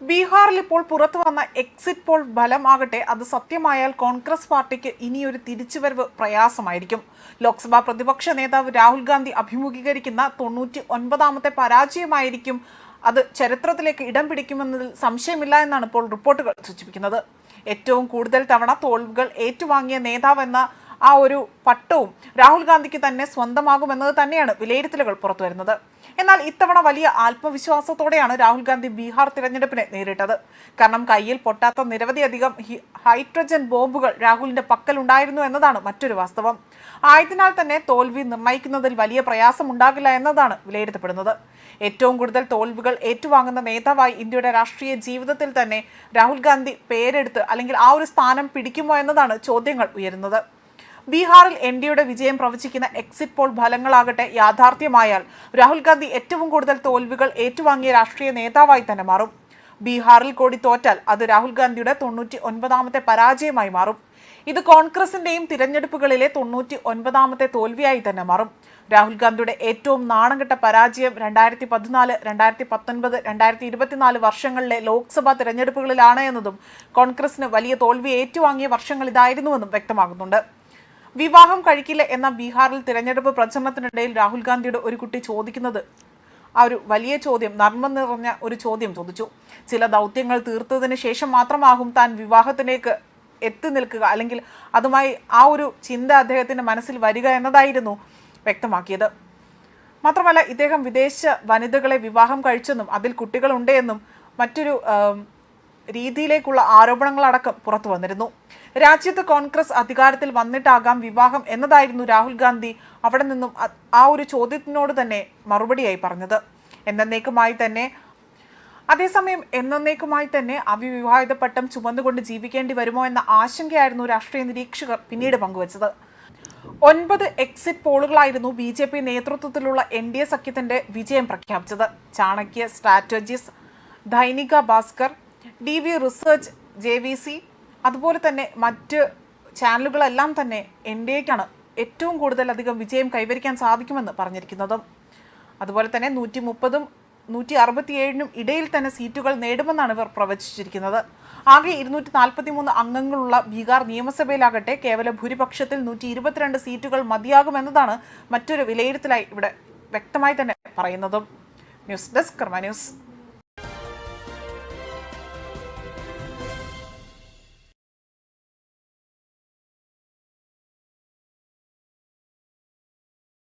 ബീഹാറിൽ ഇപ്പോൾ പുറത്തു വന്ന എക്സിറ്റ് പോൾ ഫലമാകട്ടെ അത് സത്യമായാൽ കോൺഗ്രസ് പാർട്ടിക്ക് ഇനിയൊരു തിരിച്ചുവരവ് പ്രയാസമായിരിക്കും. ലോക്സഭാ പ്രതിപക്ഷ നേതാവ് രാഹുൽ ഗാന്ധി അഭിമുഖീകരിക്കുന്ന തൊണ്ണൂറ്റി ഒൻപതാമത്തെ പരാജയമായിരിക്കും അത് ചരിത്രത്തിലേക്ക് ഇടം പിടിക്കുമെന്നതിൽ സംശയമില്ല എന്നാണ് ഇപ്പോൾ റിപ്പോർട്ടുകൾ സൂചിപ്പിക്കുന്നത്. ഏറ്റവും കൂടുതൽ തവണ തോൽവികൾ ഏറ്റുവാങ്ങിയ നേതാവെന്ന ആ ഒരു പട്ടവും രാഹുൽ ഗാന്ധിക്ക് തന്നെ സ്വന്തമാകുമെന്നത് തന്നെയാണ് വിലയിരുത്തലുകൾ പുറത്തു വരുന്നത്. എന്നാൽ ഇത്തവണ വലിയ ആത്മവിശ്വാസത്തോടെയാണ് രാഹുൽ ഗാന്ധി ബീഹാർ തിരഞ്ഞെടുപ്പിനെ നേരിട്ടത്. കാരണം കയ്യിൽ പൊട്ടാത്ത നിരവധി അധികം ഹൈഡ്രജൻ ബോംബുകൾ രാഹുലിന്റെ പക്കൽ ഉണ്ടായിരുന്നു എന്നതാണ് മറ്റൊരു വാസ്തവം. ആയതിനാൽ തന്നെ തോൽവി നിർണയിക്കുന്നതിൽ വലിയ പ്രയാസം ഉണ്ടാകില്ല എന്നതാണ് വിലയിരുത്തപ്പെടുന്നത്. ഏറ്റവും കൂടുതൽ തോൽവികൾ ഏറ്റുവാങ്ങുന്ന നേതാവായി ഇന്ത്യയുടെ രാഷ്ട്രീയ ജീവിതത്തിൽ തന്നെ രാഹുൽ ഗാന്ധി പേരെടുത്ത് അല്ലെങ്കിൽ ആ ഒരു സ്ഥാനം പിടിക്കുമോ എന്നതാണ് ചോദ്യങ്ങൾ ഉയരുന്നത്. ബീഹാറിൽ എൻ ഡിയുടെ വിജയം പ്രവചിക്കുന്ന എക്സിറ്റ് പോൾ ഫലങ്ങളാകട്ടെ യാഥാർത്ഥ്യമായാൽ രാഹുൽ ഗാന്ധി ഏറ്റവും കൂടുതൽ തോൽവികൾ ഏറ്റുവാങ്ങിയ രാഷ്ട്രീയ നേതാവായി തന്നെ മാറും. ബീഹാറിൽ കൂടി തോറ്റാൽ അത് രാഹുൽ ഗാന്ധിയുടെ തൊണ്ണൂറ്റി ഒൻപതാമത്തെ പരാജയമായി മാറും. ഇത് കോൺഗ്രസിന്റെയും തിരഞ്ഞെടുപ്പുകളിലെ തൊണ്ണൂറ്റി ഒൻപതാമത്തെ തോൽവിയായി തന്നെ മാറും. രാഹുൽ ഗാന്ധിയുടെ ഏറ്റവും നാണംകെട്ട പരാജയം രണ്ടായിരത്തി പതിനാല് രണ്ടായിരത്തി പത്തൊൻപത് രണ്ടായിരത്തി ഇരുപത്തിനാല് വർഷങ്ങളിലെ ലോക്സഭാ തിരഞ്ഞെടുപ്പുകളിലാണ് എന്നതും കോൺഗ്രസിന് വലിയ തോൽവി ഏറ്റുവാങ്ങിയ വർഷങ്ങൾ ഇതായിരുന്നുവെന്നും വ്യക്തമാകുന്നുണ്ട്. വിവാഹം കഴിക്കില്ല എന്ന ബീഹാറിൽ തിരഞ്ഞെടുപ്പ് പ്രചരണത്തിനിടയിൽ രാഹുൽ ഗാന്ധിയുടെ ഒരു കുട്ടി ചോദിക്കുന്നത്. ആ ഒരു വലിയ ചോദ്യം നർമ്മം നിറഞ്ഞ ഒരു ചോദ്യം ചോദിച്ചു. ചില ദൗത്യങ്ങൾ തീർത്തതിന് ശേഷം മാത്രമാകും താൻ വിവാഹത്തിലേക്ക് എത്തി നിൽക്കുക അല്ലെങ്കിൽ അതുമായി ആ ഒരു ചിന്ത അദ്ദേഹത്തിന്റെ മനസ്സിൽ വരിക എന്നതായിരുന്നു വ്യക്തമാക്കിയത്. മാത്രമല്ല ഇദ്ദേഹം വിദേശ വനിതകളെ വിവാഹം കഴിച്ചെന്നും അതിൽ കുട്ടികളുണ്ടെന്നും മറ്റൊരു രീതിയിലേക്കുള്ള ആരോപണങ്ങളടക്കം പുറത്തു വന്നിരുന്നു. രാജ്യത്ത് കോൺഗ്രസ് അധികാരത്തിൽ വന്നിട്ടാകാം വിവാഹം എന്നതായിരുന്നു രാഹുൽ ഗാന്ധി അവിടെ നിന്നും ആ ഒരു ചോദ്യത്തിനോട് തന്നെ മറുപടിയായി പറഞ്ഞത്. എന്നേക്കുമായി തന്നെ അതേസമയം എന്നേക്കുമായി തന്നെ അവിവാഹിത പട്ടം ചുമന്നുകൊണ്ട് ജീവിക്കേണ്ടി വരുമോ എന്ന ആശങ്കയായിരുന്നു രാഷ്ട്രീയ നിരീക്ഷകർ പിന്നീട് പങ്കുവച്ചത്. ഒൻപത് എക്സിറ്റ് പോളുകളായിരുന്നു ബി ജെ പി നേതൃത്വത്തിലുള്ള എൻ ഡി എ സഖ്യത്തിന്റെ വിജയം പ്രഖ്യാപിച്ചത്. Chanakya strategies Dainik Bhaskar D V research J V C അതുപോലെ തന്നെ മറ്റ് ചാനലുകളെല്ലാം തന്നെ എൻ ഡി എക്കാണ് ഏറ്റവും കൂടുതൽ അധികം വിജയം കൈവരിക്കാൻ സാധിക്കുമെന്ന് പറഞ്ഞിരിക്കുന്നതും. അതുപോലെ തന്നെ നൂറ്റി മുപ്പതും നൂറ്റി അറുപത്തിയേഴിനും ഇടയിൽ തന്നെ സീറ്റുകൾ നേടുമെന്നാണ് ഇവർ പ്രവചിച്ചിരിക്കുന്നത്. ആകെ ഇരുന്നൂറ്റി നാൽപ്പത്തി മൂന്ന് അംഗങ്ങളുള്ള ബീഹാർ നിയമസഭയിലാകട്ടെ കേവല ഭൂരിപക്ഷത്തിൽ നൂറ്റി ഇരുപത്തിരണ്ട് സീറ്റുകൾ മതിയാകുമെന്നതാണ് മറ്റൊരു വിലയിരുത്തലായി ഇവിടെ വ്യക്തമായി തന്നെ പറയുന്നതും. News desk Karma news.